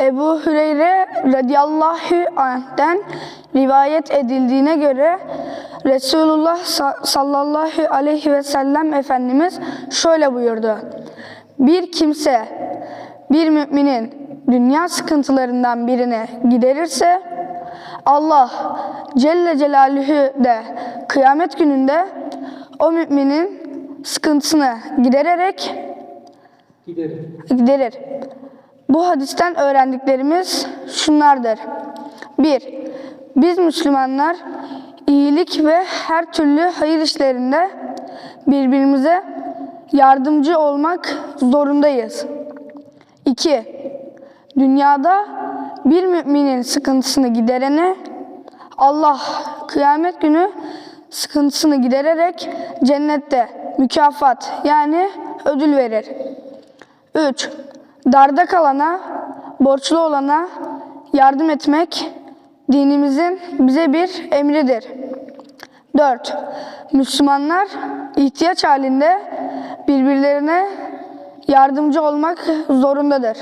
Ebu Hüreyre radıyallahu anh'ten rivayet edildiğine göre Resulullah sa- sallallahu aleyhi ve sellem Efendimiz şöyle buyurdu. Bir kimse bir müminin dünya sıkıntılarından birini giderirse Allah Celle Celaluhu de kıyamet gününde o müminin sıkıntısını gidererek Giderim. giderir. Bu hadisten öğrendiklerimiz şunlardır. 1. Biz Müslümanlar iyilik ve her türlü hayır işlerinde birbirimize yardımcı olmak zorundayız. 2. Dünyada bir müminin sıkıntısını giderene Allah kıyamet günü sıkıntısını gidererek cennette mükafat yani ödül verir. 3. Darda kalana, borçlu olana yardım etmek dinimizin bize bir emridir. 4. Müslümanlar ihtiyaç halinde birbirlerine yardımcı olmak zorundadır.